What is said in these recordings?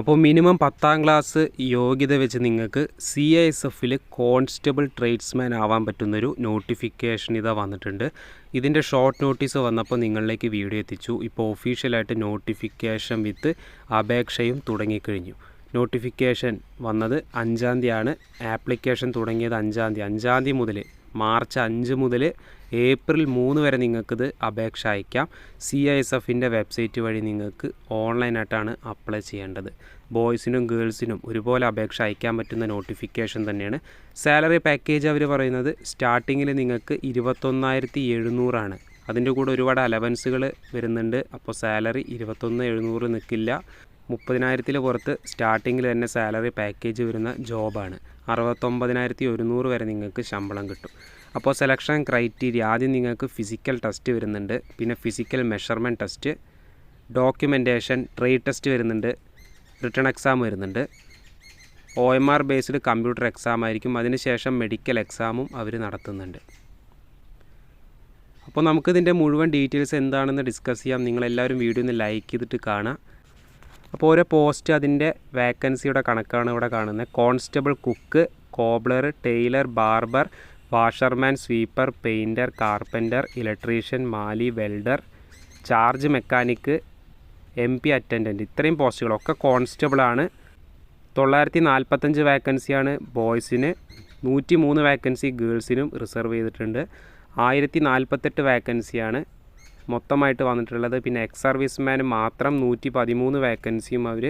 അപ്പോൾ മിനിമം പത്താം ക്ലാസ് യോഗ്യത വെച്ച് നിങ്ങൾക്ക് സി ഐ എസ് എഫിൽ കോൺസ്റ്റബിൾ ട്രേഡ്സ്മാൻ ആവാൻ പറ്റുന്നൊരു നോട്ടിഫിക്കേഷൻ ഇതാ വന്നിട്ടുണ്ട്. ഇതിന്റെ ഷോർട്ട് നോട്ടീസ് വന്നപ്പോൾ നിങ്ങളിലേക്ക് വീഡിയോ എത്തിച്ചു. ഇപ്പോൾ ഒഫീഷ്യലായിട്ട് നോട്ടിഫിക്കേഷൻ വിത്ത് അപേക്ഷയും തുടങ്ങിക്കഴിഞ്ഞു. നോട്ടിഫിക്കേഷൻ വന്നത് അഞ്ചാം തീയതിയാണ്. ആപ്ലിക്കേഷൻ തുടങ്ങിയത് അഞ്ചാം തീയതി. അഞ്ചാം തീയതി മുതൽ മാർച്ച് അഞ്ച് മുതൽ ഏപ്രിൽ മൂന്ന് വരെ നിങ്ങൾക്കിത് അപേക്ഷ അയക്കാം. സി ഐ എസ് എഫിന്റെ വെബ്സൈറ്റ് വഴി നിങ്ങൾക്ക് ഓൺലൈനായിട്ടാണ് അപ്ലൈ ചെയ്യേണ്ടത്. ബോയ്സിനും ഗേൾസിനും ഒരുപോലെ അപേക്ഷ അയക്കാൻ പറ്റുന്ന നോട്ടിഫിക്കേഷൻ തന്നെയാണ്. സാലറി പാക്കേജ് അവർ പറയുന്നത് സ്റ്റാർട്ടിങ്ങിൽ നിങ്ങൾക്ക് ഇരുപത്തൊന്നായിരത്തി എഴുന്നൂറാണ്. അതിന്റെ കൂടെ ഒരുപാട് അലവൻസുകൾ വരുന്നുണ്ട്. അപ്പോൾ സാലറി ഇരുപത്തൊന്ന് എഴുന്നൂറ് നിൽക്കില്ല. മുപ്പതിനായിരത്തിൽ പുറത്ത് സ്റ്റാർട്ടിങ്ങിൽ തന്നെ സാലറി പാക്കേജ് വരുന്ന ജോബാണ് അറുപത്തൊമ്പതിനായിരത്തി ഒരുന്നൂറ് വരെ നിങ്ങൾക്ക് ശമ്പളം കിട്ടും. അപ്പോൾ സെലക്ഷൻ ക്രൈറ്റീരിയ ആദ്യം നിങ്ങൾക്ക് ഫിസിക്കൽ ടെസ്റ്റ് വരുന്നുണ്ട് പിന്നെ physical measurement test documentation trade test വരുന്നുണ്ട് റിട്ടേൺ എക്സാം വരുന്നുണ്ട്. O M R based computer exam ആയിരിക്കും. അതിനുശേഷം മെഡിക്കൽ എക്സാമും അവർ നടത്തുന്നുണ്ട്. അപ്പോൾ നമുക്കിതിന്റെ മുഴുവൻ ഡീറ്റെയിൽസ് എന്താണെന്ന് ഡിസ്കസ് ചെയ്യാം. നിങ്ങളെല്ലാവരും വീഡിയോ ഒന്ന് ലൈക്ക് ചെയ്തിട്ട് കാണാം. അപ്പോൾ ഓരോ പോസ്റ്റ് അതിന്റെ വേക്കൻസിയുടെ കണക്കാണ് ഇവിടെ കാണുന്നത്. Constable cook cobbler tailor barber washerman sweeper painter carpenter electrician മാലി welder charge mechanic M P attendant ഇത്രയും പോസ്റ്റുകളൊക്കെ കോൺസ്റ്റബിളാണ്. തൊള്ളായിരത്തി നാൽപ്പത്തഞ്ച് വേക്കൻസിയാണ് ബോയ്സിന്. നൂറ്റി മൂന്ന് വേക്കൻസി ഗേൾസിനും റിസർവ് ചെയ്തിട്ടുണ്ട്. ആയിരത്തി നാൽപ്പത്തെട്ട് വേക്കൻസിയാണ് മൊത്തമായിട്ട് വന്നിട്ടുള്ളത്. പിന്നെ എക്സ് സർവീസ്മാൻ മാത്രം നൂറ്റി പതിമൂന്ന് വേക്കൻസിയും അവർ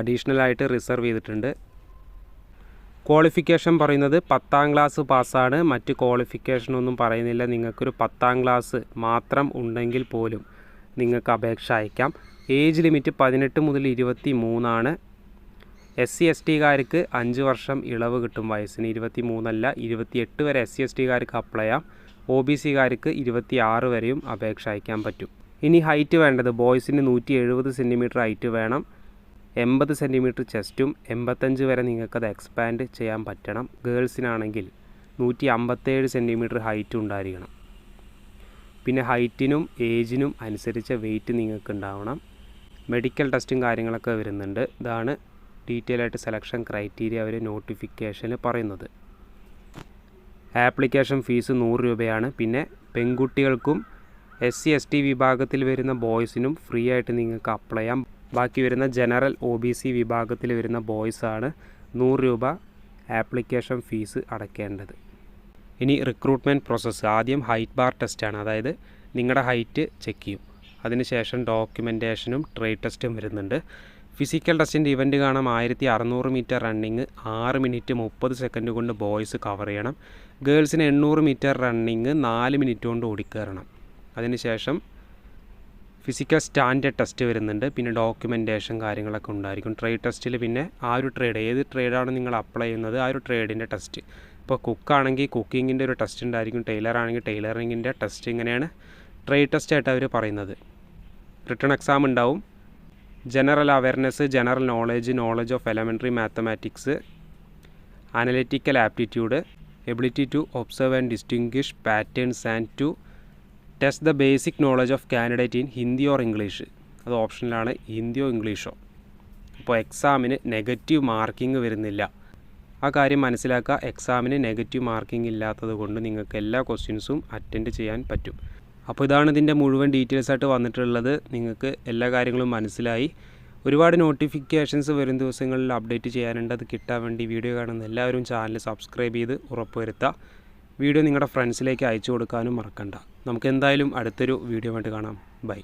അഡീഷണലായിട്ട് റിസർവ് ചെയ്തിട്ടുണ്ട്. ക്വാളിഫിക്കേഷൻ പറയുന്നത് പത്താം ക്ലാസ് പാസ്സാണ് മറ്റ് ക്വാളിഫിക്കേഷനൊന്നും പറയുന്നില്ല. നിങ്ങൾക്കൊരു പത്താം ക്ലാസ് മാത്രം ഉണ്ടെങ്കിൽ പോലും നിങ്ങൾക്ക് അപേക്ഷ അയക്കാം. ഏജ് ലിമിറ്റ് പതിനെട്ട് മുതൽ ഇരുപത്തി മൂന്നാണ് എസ് സി എസ് ടിക്കാർക്ക് അഞ്ച് വർഷം ഇളവ് കിട്ടും. വയസ്സിന് ഇരുപത്തി മൂന്നല്ല ഇരുപത്തിയെട്ട് വരെ എസ് സി എസ് ടിക്കാർക്ക് അപ്ലൈ ചെയ്യാം. ഒ ബി സിക്കാർക്ക് ഇരുപത്തി ആറ് വരെയും അപേക്ഷ അയക്കാൻ പറ്റും. ഇനി ഹൈറ്റ് വേണ്ടത് ബോയ്സിന് നൂറ്റി എഴുപത് സെന്റിമീറ്റർ ഹൈറ്റ് വേണം. എൺപത് സെന്റിമീറ്റർ ചെസ്റ്റും എൺപത്തഞ്ച് വരെ നിങ്ങൾക്കത് എക്സ്പാൻഡ് ചെയ്യാൻ പറ്റണം. ഗേൾസിനാണെങ്കിൽ നൂറ്റി അമ്പത്തേഴ് സെന്റിമീറ്റർ ഹൈറ്റ് ഉണ്ടായിരിക്കണം. പിന്നെ ഹൈറ്റിനും ഏജിനും അനുസരിച്ച വെയിറ്റ് നിങ്ങൾക്ക് ഉണ്ടാവണം. മെഡിക്കൽ ടെസ്റ്റും കാര്യങ്ങളൊക്കെ വരുന്നുണ്ട്. ഇതാണ് ഡീറ്റെയിൽ ആയിട്ട് സെലക്ഷൻ ക്രൈറ്റീരിയ അവർ നോട്ടിഫിക്കേഷനിൽ പറയുന്നത്. ആപ്ലിക്കേഷൻ ഫീസ് നൂറ് രൂപയാണ്. പിന്നെ പെൺകുട്ടികൾക്കും എസ് സി എസ് ടി വിഭാഗത്തിൽ വരുന്ന ബോയ്സിനും ഫ്രീ ആയിട്ട് നിങ്ങൾക്ക് അപ്ലൈ ചെയ്യാം. ബാക്കി വരുന്ന ജനറൽ ഒ ബി സി വിഭാഗത്തിൽ വരുന്ന ബോയ്സാണ് നൂറ് രൂപ ആപ്ലിക്കേഷൻ ഫീസ് അടയ്ക്കേണ്ടത്. ഇനി റിക്രൂട്ട്മെന്റ് പ്രോസസ്സ്. ആദ്യം ഹൈറ്റ് ബാർ ടെസ്റ്റാണ് അതായത് നിങ്ങളുടെ ഹൈറ്റ് ചെക്ക് ചെയ്യും. അതിനുശേഷം ഡോക്യുമെന്റേഷനും ട്രേഡ് ടെസ്റ്റും വരുന്നുണ്ട്. ഫിസിക്കൽ ടെസ്റ്റിന്റെ ഇവന്റ് കാണാം. ആയിരത്തി അറുന്നൂറ് മീറ്റർ റണ്ണിങ് ആറ് മിനിറ്റ് മുപ്പത് സെക്കൻഡ് കൊണ്ട് ബോയ്സ് കവർ ചെയ്യണം. ഗേൾസിന് എണ്ണൂറ് മീറ്റർ റണ്ണിങ് നാല് മിനിറ്റ് കൊണ്ട് ഓടിക്കയറണം അതിനുശേഷം ഫിസിക്കൽ സ്റ്റാൻഡേർഡ് ടെസ്റ്റ് വരുന്നുണ്ട്. പിന്നെ ഡോക്യുമെന്റേഷൻ കാര്യങ്ങളൊക്കെ ഉണ്ടായിരിക്കും. ട്രേഡ് ടെസ്റ്റിൽ പിന്നെ ആ ഒരു ട്രേഡ് ഏത് ട്രേഡാണ് നിങ്ങൾ അപ്ലൈ ചെയ്യുന്നത്? ആ ഒരു ട്രേഡിന്റെ ടെസ്റ്റ് ഇപ്പോൾ കുക്കാണെങ്കിൽ കുക്കിങ്ങിന്റെ ഒരു ടെസ്റ്റ് ഉണ്ടായിരിക്കും. ടൈലർ ആണെങ്കിൽ ടൈലറിങ്ങിന്റെ ടെസ്റ്റ് ഇങ്ങനെയാണ്. ട്രേഡ് ടെസ്റ്റ് ആയിട്ട് അവർ പറയുന്നത്. റിട്ടേൺ എക്സാം ഉണ്ടാവും. General awareness general knowledge knowledge of elementary mathematics analytical aptitude ability to observe and distinguish patterns and to test the basic knowledge of candidate in Hindi or English അത് ഓപ്ഷനിലാണ് ഹിന്ദിയോ ഇംഗ്ലീഷോ അപ്പോൾ എക്സാമിന് negative marking വരുന്നില്ല. ആ കാര്യം മനസ്സിലാക്കുക എക്സാമിന് നെഗറ്റീവ് മാർക്കിംഗ് ഇല്ലാത്തത് കൊണ്ട് നിങ്ങൾക്ക് എല്ലാ ക്വസ്റ്റ്യൻസും അറ്റൻഡ് ചെയ്യാൻ പറ്റും. അപ്പോൾ ഇതാണ് ഇതിന്റെ മുഴുവൻ ഡീറ്റെയിൽസ് ആയിട്ട് വന്നിട്ടുള്ളത്. നിങ്ങൾക്ക് എല്ലാ കാര്യങ്ങളും മനസ്സിലായി. ഒരുപാട് നോട്ടിഫിക്കേഷൻസ് വരും ദിവസങ്ങളിൽ അപ്ഡേറ്റ് ചെയ്യാനുണ്ട്. അത് കിട്ടാൻ വേണ്ടി വീഡിയോ കാണുന്ന എല്ലാവരും ചാനൽ സബ്സ്ക്രൈബ് ചെയ്ത് ഉറപ്പുവരുത്തുക. വീഡിയോ നിങ്ങളുടെ ഫ്രണ്ട്സിലേക്ക് അയച്ചു കൊടുക്കാനും മറക്കണ്ട. നമുക്ക് എന്തായാലും അടുത്തൊരു വീഡിയോ ആയിട്ട് കാണാം. ബൈ